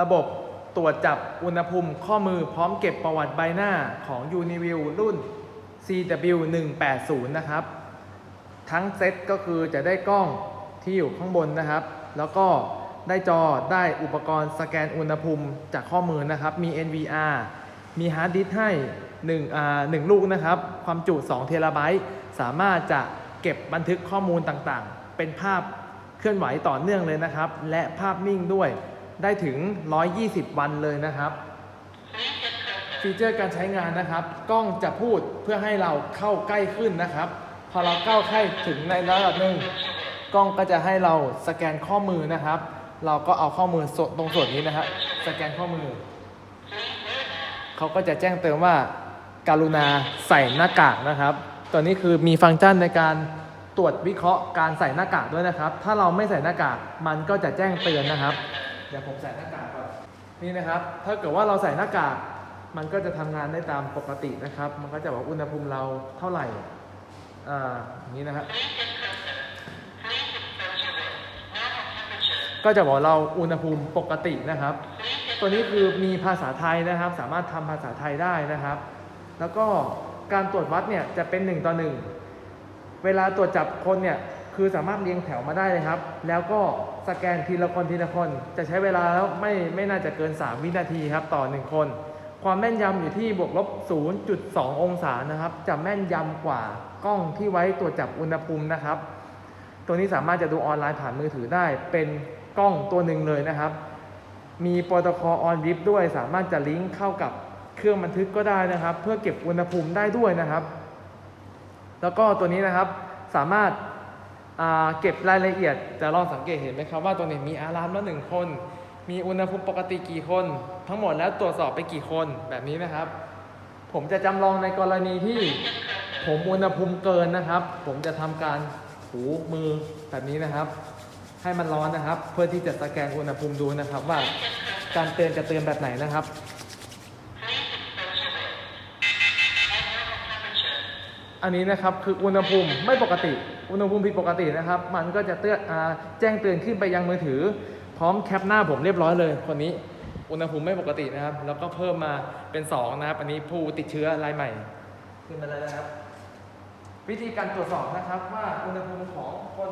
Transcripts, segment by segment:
ระบบตรวจจับอุณหภูมิข้อมือพร้อมเก็บประวัติใบหน้าของ Uniview รุ่น CW180 นะครับ ทั้งเซตก็คือจะได้กล้องที่อยู่ข้างบนนะครับ แล้วก็ได้จอได้อุปกรณ์สแกนอุณหภูมิจากข้อมือนะครับ มี NVR มีฮาร์ดดิสให้1อ่า1ลูกนะครับ ความจุ2เทราไบต์สามารถจะเก็บบันทึกข้อมูลต่างๆ เป็นภาพเคลื่อนไหวต่อเนื่องเลยนะครับ และภาพนิ่งด้วย ได้ถึง 120 วันเลยนะครับ ฟีเจอร์การใช้งานนะครับ กล้องจะพูดเพื่อให้เราเข้าใกล้ขึ้นนะครับ พอเราเข้าใกล้ถึงในระดับหนึ่งกล้องก็จะให้เราสแกนข้อมือนะครับ เราก็เอาข้อมือส่วนตรงส่วนนี้นะครับ สแกนข้อมือ เขาก็จะแจ้งเตือนว่าการุณาใส่หน้ากากนะครับ ตัวนี้คือมีฟังก์ชันในการตรวจวิเคราะห์การใส่หน้ากากด้วยนะครับ ถ้าเราไม่ใส่หน้ากากมันก็จะแจ้งเตือนนะครับ เดี๋ยวผมใส่หน้ากากก่อนนี่นะครับ ถ้าเกิดว่าเราใส่หน้ากากมันก็จะทำงานได้ตามปกตินะครับ มันก็จะบอกอุณหภูมิเราเท่าไหร่ อ่าอย่างนี้นะครับ ก็จะบอกเราอุณหภูมิปกตินะครับ ตัวนี้คือมีภาษาไทยนะครับ สามารถทำภาษาไทยได้นะครับ แล้วก็การตรวจวัดเนี่ยจะเป็นหนึ่งต่อหนึ่งเวลาตรวจจับคนเนี่ย คือสามารถเรียงแถวมาได้เลยครับ แล้วก็สแกนทีละคนทีละคน จะใช้เวลาแล้วไม่ไม่น่าจะเกิน 3 วินาทีครับต่อ 1 คน ความแม่นยำอยู่ที่บวกลบ 0.2 องศานะครับ จะแม่นยำกว่ากล้องที่ไว้ตรวจจับอุณหภูมินะครับ ตัวนี้สามารถจะดูออนไลน์ผ่านมือถือได้ เป็นกล้องตัวหนึ่งเลยนะครับ มีโปรโตคอลออนริบด้วย สามารถจะลิงก์เข้ากับเครื่องบันทึกก็ได้นะครับ เพื่อเก็บอุณหภูมิได้ด้วยนะครับ แล้วก็ตัวนี้นะครับสามารถ เก็บรายละเอียดจะลองสังเกตเห็นไหมครับว่าตัวนี้มีอารามแล้วหนึ่งคน มีอุณหภูมิปกติกี่คน ทั้งหมดแล้วตรวจสอบไปกี่คนแบบนี้นะครับ ผมจะจำลองในกรณีที่ผมอุณหภูมิเกินนะครับ ผมจะทำการถูมือแบบนี้นะครับ ให้มันร้อนนะครับ เพื่อที่จะสแกนอุณหภูมิดูนะครับ ว่าการเตือนจะเตือนแบบไหนนะครับอันนี้นะครับคืออุณหภูมิไม่ปกติ อุณหภูมิผิดปกตินะครับ มันก็จะเตือนอาแจ้งเตือนขึ้นไปยังมือถือ พร้อมแคปหน้าผมเรียบร้อยเลยคนนี้อุณหภูมิไม่ปกตินะครับ แล้วก็เพิ่มมาเป็น 2 นะครับ อันนี้ผู้ติดเชื้อรายใหม่ขึ้นมาแล้วนะครับ วิธีการตรวจสอบนะครับว่าอุณหภูมิของคน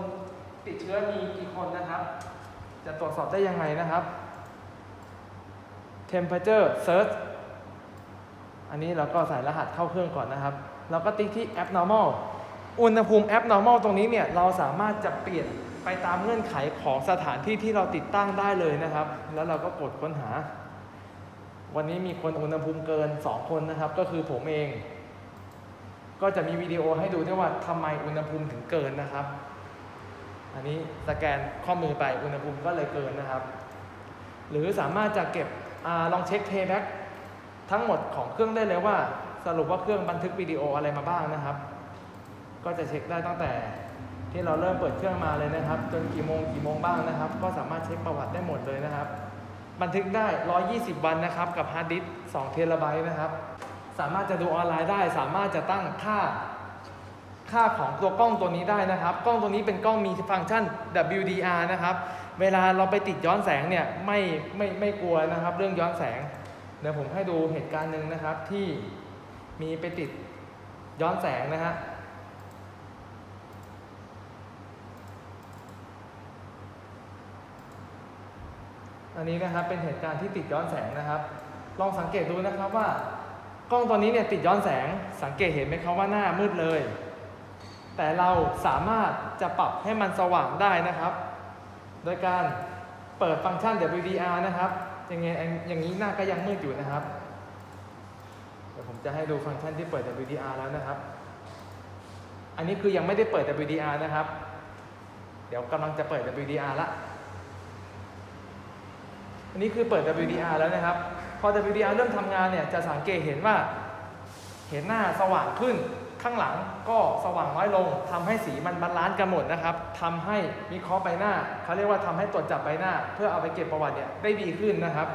ติดเชื้อมีกี่คนนะครับ จะตรวจสอบได้ยังไงนะครับ temperature search อันนี้เราก็ใส่รหัสเข้าเครื่องก่อนนะครับ เราก็ติ๊กที่ abnormal อุณหภูมิ abnormal ตรงนี้เนี่ยเราสามารถจะเปลี่ยนไปตามเงื่อนไขของสถานที่ที่เราติดตั้งได้เลยนะครับ แล้วเราก็กดค้นหา วันนี้มีคนอุณหภูมิเกิน 2 คนนะครับ ก็คือผมเอง ก็จะมีวิดีโอให้ดูด้วยว่าทำไมอุณหภูมิถึงเกินนะครับ อันนี้สแกนข้อมือไปอุณหภูมิก็เลยเกินนะครับ หรือสามารถจะเก็บอลองเช็ค playback ทั้งหมดของเครื่องได้เลยว่า สรุปว่าเครื่องบันทึกวิดีโออะไรมาบ้างนะครับ ก็จะเช็คได้ตั้งแต่ที่เราเริ่มเปิดเครื่องมาเลยนะครับ จนกี่โมงกี่โมงบ้างนะครับ ก็สามารถเช็คประวัติได้หมดเลยนะครับ บันทึกได้ 120 วันนะครับ กับฮาร์ดดิสก์2เทราไบต์นะครับ สามารถจะดูออนไลน์ได้ สามารถจะตั้งค่าค่าของตัวกล้องตัวนี้ได้นะครับ กล้องตัวนี้เป็นกล้องมีฟังก์ชัน WDR นะครับ เวลาเราไปติดย้อนแสงเนี่ยไม่ไม่ไม่กลัวนะครับ เรื่องย้อนแสง เดี๋ยวผมให้ดูเหตุการณ์หนึ่งนะครับที่มีไปติดย้อนแสงนะฮะ อันนี้นะครับเป็นเหตุการณ์ที่ติดย้อนแสงนะครับ ลองสังเกตดูนะครับว่ากล้องตัวนี้เนี่ยติดย้อนแสงสังเกตเห็นไหมครับว่าหน้ามืดเลย แต่เราสามารถจะปรับให้มันสว่างได้นะครับ โดยการเปิดฟังก์ชัน WDR นะครับย่างเงี้ยอย่างนี้หน้าก็ยังมืดอยู่นะครับเดี๋ยวผมจะให้ดูฟังก์ชันที่เปิด WDR แล้วนะครับ อันนี้คือยังไม่ได้เปิด WDR นะครับ เดี๋ยวกำลังจะเปิด WDR ละ อันนี้คือเปิด WDR แล้วนะครับ พอ WDR เริ่มทำงานเนี่ยจะสังเกตเห็นว่า เห็นหน้าสว่างขึ้น ข้างหลังก็สว่างน้อยลงทำให้สีมันบาลานซ์กันหมดนะครับทำให้วิเคราะห์ใบหน้าเขาเรียกว่าทำให้ตรวจจับใบหน้า เพื่อเอาไปเก็บประวัติเนี่ยได้ดีขึ้นนะครับ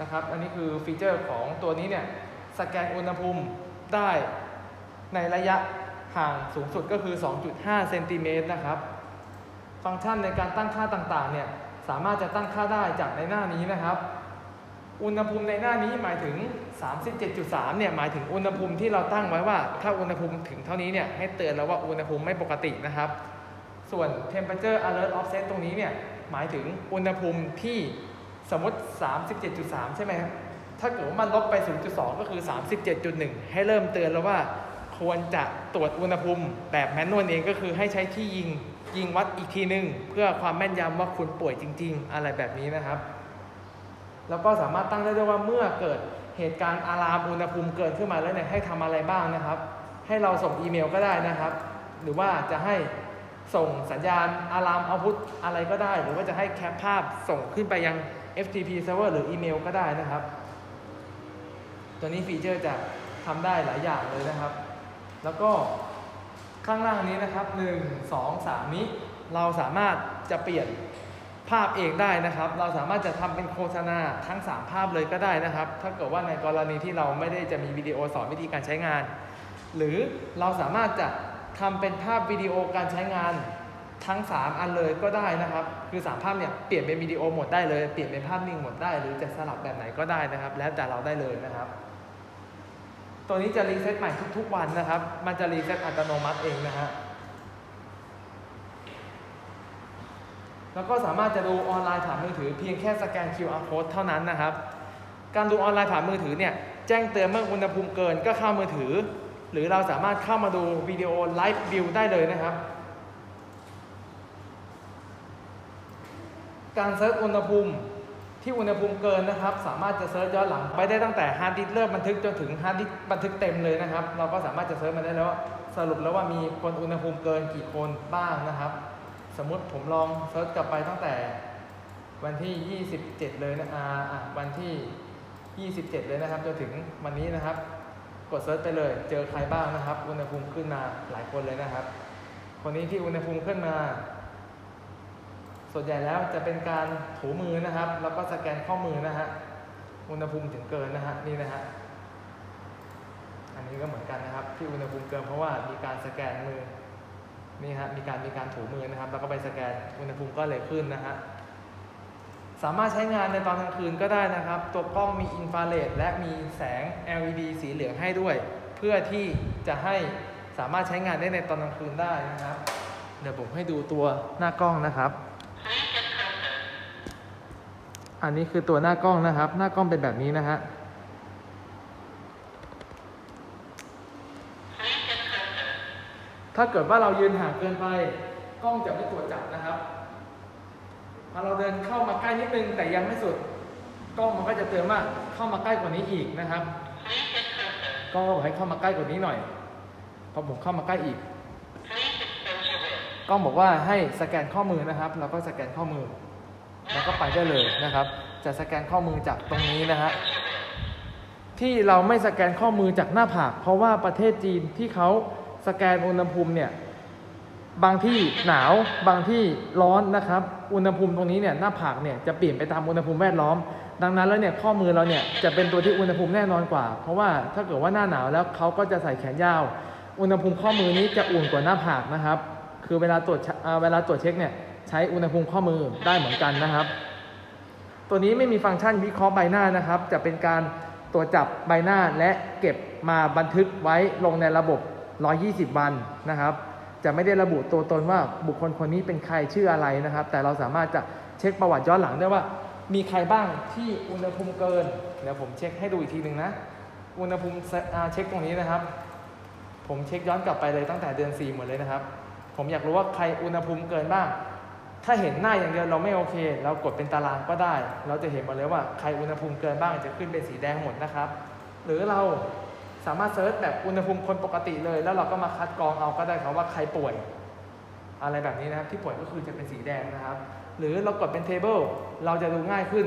นะครับ อันนี้คือฟีเจอร์ของตัวนี้เนี่ยสแกนอุณหภูมิได้ในระยะห่างสูงสุดก็คือ 2.5 เซนติเมตรนะครับ ฟังก์ชันในการตั้งค่าต่างๆเนี่ย สามารถจะตั้งค่าได้จากในหน้านี้นะครับ อุณหภูมิในหน้านี้หมายถึง 37.3 เนี่ยหมายถึงอุณหภูมิที่เราตั้งไว้ว่า ถ้าอุณหภูมิถึงเท่านี้เนี่ยให้เตือนแล้วว่าอุณหภูมิไม่ปกตินะครับ ส่วน temperature alert offset ตรงนี้เนี่ยหมายถึงอุณหภูมิที่สมมติ 37.3 ใช่ไหมครับ ถ้าเกิดว่ามันลบไป 0.2 ก็คือ 37.1 ให้เริ่มเตือนแล้วว่าควรจะตรวจอุณหภูมิแบบแมนนวลเองก็คือให้ใช้ที่ยิง ยิงวัดอีกทีหนึ่งเพื่อความแม่นยำว่าคุณป่วยจริง ๆ อะไรแบบนี้นะครับ แล้วก็สามารถตั้งได้ด้วยว่าเมื่อเกิดเหตุการณ์อะลามอุณหภูมิเกินขึ้นมาแล้วเนี่ยให้ทำอะไรบ้างนะครับ ให้เราส่งอีเมลก็ได้นะครับ หรือว่าจะให้ส่งสัญญาณอะลามเอาพุทอะไรก็ได้ หรือว่าจะให้แคปภาพส่งขึ้นไปยัง FTP server หรืออีเมลก็ได้นะครับ ตัวนี้ฟีเจอร์จะทำได้หลายอย่างเลยนะครับ แล้วก็ ข้างล่างนี้นะครับ 1 2 3 นี้ เราสามารถจะเปลี่ยนภาพเองได้นะครับ เราสามารถจะทำเป็นโฆษณาทั้ง 3 ภาพเลยก็ได้นะครับ ถ้าเกิดว่าในกรณีที่เราไม่ได้จะมีวิดีโอสอนวิธีการใช้งาน หรือเราสามารถจะทำเป็นภาพวิดีโอการใช้งานทั้ง 3 อันเลยก็ได้นะครับ คือ 3 ภาพเนี่ยเปลี่ยนเป็นวิดีโอหมดได้เลย เปลี่ยนเป็นภาพนิ่งหมดได้ หรือจะสลับแบบไหนก็ได้นะครับ แล้วแต่เราได้เลยนะครับ ตัวนี้จะรีเซ็ตใหม่ทุก ๆ วันนะครับ มันจะรีเซ็ตอัตโนมัติเองนะฮะ แล้วก็สามารถจะดูออนไลน์ผ่านมือถือเพียงแค่สแกน QR code เท่านั้นนะครับ การดูออนไลน์ผ่านมือถือเนี่ยแจ้งเตือนเมื่ออุณหภูมิเกินก็เข้ามือถือ หรือเราสามารถเข้ามาดูวิดีโอไลฟ์วิวได้เลยนะครับ การเซิร์ชอุณหภูมิ ที่อุณหภูมิเกินนะครับ สามารถจะเซิร์ชย้อนหลังไปได้ตั้งแต่ฮาร์ดดิสก์เริ่มบันทึกจนถึงฮาร์ดดิสก์บันทึกเต็มเลยนะครับ เราก็สามารถจะเซิร์ชมาได้แล้วว่าสรุปแล้วว่ามีคนอุณหภูมิเกินกี่คนบ้างนะครับ สมมุติผมลองเซิร์ชกลับไปตั้งแต่วันที่ 27 เลยนะอ่าวันที่ 27 เลยนะครับจนถึงวันนี้นะครับ กดเซิร์ชไปเลย เจอใครบ้างนะครับ อุณหภูมิขึ้นมาหลายคนเลยนะครับ คนนี้ที่อุณหภูมิขึ้นมา ส่วนใหญ่แล้วจะเป็นการถูมือนะครับ แล้วก็สแกนข้อมือนะฮะ อุณหภูมิถึงเกินนะฮะนี่นะฮะ อันนี้ก็เหมือนกันนะครับ ที่อุณหภูมิเกินเพราะว่ามีการสแกนมือ นี่ฮะ มีการมีการถูมือนะครับ แล้วก็ไปสแกน อุณหภูมิก็เลยขึ้นนะฮะ สามารถใช้งานในตอนกลางคืนก็ได้นะครับ ตัวกล้องมีอินฟราเรดและมีแสง LED สีเหลืองให้ด้วย เพื่อที่จะให้สามารถใช้งานได้ในตอนกลางคืนได้นะครับ เดี๋ยวผมให้ดูตัวหน้ากล้องนะครับ อันนี้คือตัวหน้ากล้องนะครับ หน้ากล้องเป็นแบบนี้นะฮะถ้าเกิดว่าเรายืนห่างเกินไปกล้องจะไม่ตรวจจับนะครับพอเราเดินเข้ามาใกล้นิดนึงแต่ยังไม่สุด กล้องมันก็จะเตือนว่าเข้ามาใกล้กว่านี้อีกนะครับ ก็ให้เข้ามาใกล้กว่านี้หน่อยพอผมเข้ามาใกล้อีกกล้องบอกว่าให้สแกนข้อมือนะครับแล้วก็สแกนข้อมือ ก็ไปได้เลยนะครับ จะสแกนข้อมือจากตรงนี้นะฮะที่เราไม่สแกนข้อมือจากหน้าผาก เพราะว่าประเทศจีนที่เขาสแกนอุณหภูมิเนี่ยบางที่หนาวบางที่ร้อนนะครับ อุณหภูมิตรงนี้เนี่ยหน้าผากเนี่ยจะเปลี่ยนไปตามอุณหภูมิแวดล้อม ดังนั้นแล้วเนี่ยข้อมือเราเนี่ยจะเป็นตัวที่อุณหภูมิแน่นอนกว่า เพราะว่าถ้าเกิดว่าหน้าหนาวแล้วเขาก็จะใส่แขนยาว อุณหภูมิข้อมือนี้จะอุ่นกว่าหน้าผากนะครับ คือเวลาตรวจเอ่อเวลาตรวจเช็คเนี่ย ใช้อุณหภูมิข้อมือได้เหมือนกันนะครับ ตัวนี้ไม่มีฟังก์ชันวิเคราะห์ใบหน้านะครับ จะเป็นการตรวจจับใบหน้าและเก็บมาบันทึกไว้ลงในระบบ 120 วันนะครับ จะไม่ได้ระบุตัวตนว่าบุคคลคนนี้เป็นใครชื่ออะไรนะครับ แต่เราสามารถจะเช็คประวัติย้อนหลังได้ว่า มีใครบ้างที่อุณหภูมิเกิน เดี๋ยวผมเช็คให้ดูอีกทีหนึ่งนะอุณหภูมิเซอ่าเช็คตรงนี้นะครับ ผมเช็คย้อนกลับไปเลยตั้งแต่เดือน4หมดเลยนะครับ ผมอยากรู้ว่าใครอุณหภูมิเกินบ้าง ถ้าเห็นหน้าอย่างเดียวเราไม่โอเค เรากดเป็นตารางก็ได้ เราจะเห็นหมดเลยว่าใครอุณหภูมิเกินบ้างจะขึ้นเป็นสีแดงหมดนะครับ หรือเราสามารถเซิร์ชแบบอุณหภูมิคนปกติเลย แล้วเราก็มาคัดกรองเอาก็ได้ครับว่าใครป่วย อะไรแบบนี้นะครับที่ป่วยก็คือจะเป็นสีแดงนะครับ หรือเรากดเป็นเทเบิลเราจะดูง่ายขึ้น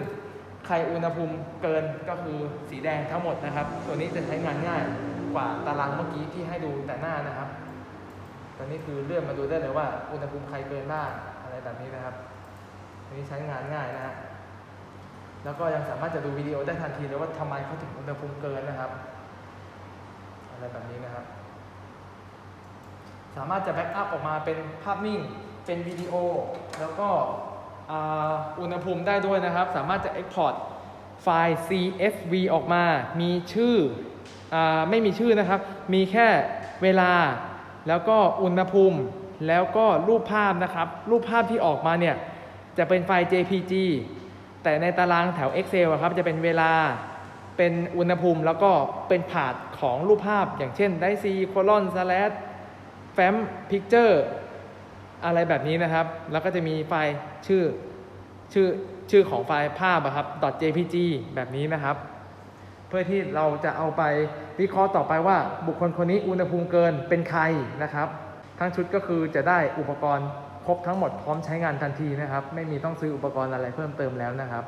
ใครอุณหภูมิเกินก็คือสีแดงทั้งหมดนะครับ ตัวนี้จะใช้งานง่ายกว่าตารางเมื่อกี้ที่ให้ดูแต่หน้านะครับตัวนี้คือเลื่อนมาดูได้เลยว่าอุณหภูมิใครเกินบ้าง อะไรแบบนี้นะครับตัวนี้ใช้งานง่ายนะฮะแล้วก็ยังสามารถจะดูวิดีโอได้ทันทีเลยว่าทำไมเขาถึงอุณหภูมิเกินนะครับ อะไรแบบนี้นะครับ สามารถจะแบ็กอัพออกมาเป็นภาพนิ่งเป็นวิดีโอ แล้วก็อุณหภูมิได้ด้วยนะครับ สามารถจะ Export ไฟล์ CSV ออกมา มีชื่ออไม่มีชื่อนะครับ มีแค่เวลา แล้วก็อุณหภูมิ แล้วก็รูปภาพนะครับ รูปภาพที่ออกมาเนี่ยจะเป็นไฟล์ JPG แต่ในตารางแถว Excel ครับจะเป็นเวลาเป็นอุณหภูมิแล้วก็เป็นผาดของรูปภาพ อย่างเช่นได้ C colon slash fam picture อะไรแบบนี้นะครับ แล้วก็จะมีไฟล์ชื่อชื่อชื่อของไฟล์ภาพอะครับ .jpg แบบนี้นะครับ เพื่อที่เราจะเอาไปวิเคราะห์ต่อไปว่าบุคคลคนนี้อุณหภูมิเกินเป็นใครนะครับ ทั้งชุดก็คือจะได้อุปกรณ์ครบทั้งหมดพร้อมใช้งานทันทีนะครับ ไม่มีต้องซื้ออุปกรณ์อะไรเพิ่มเติมแล้วนะครับ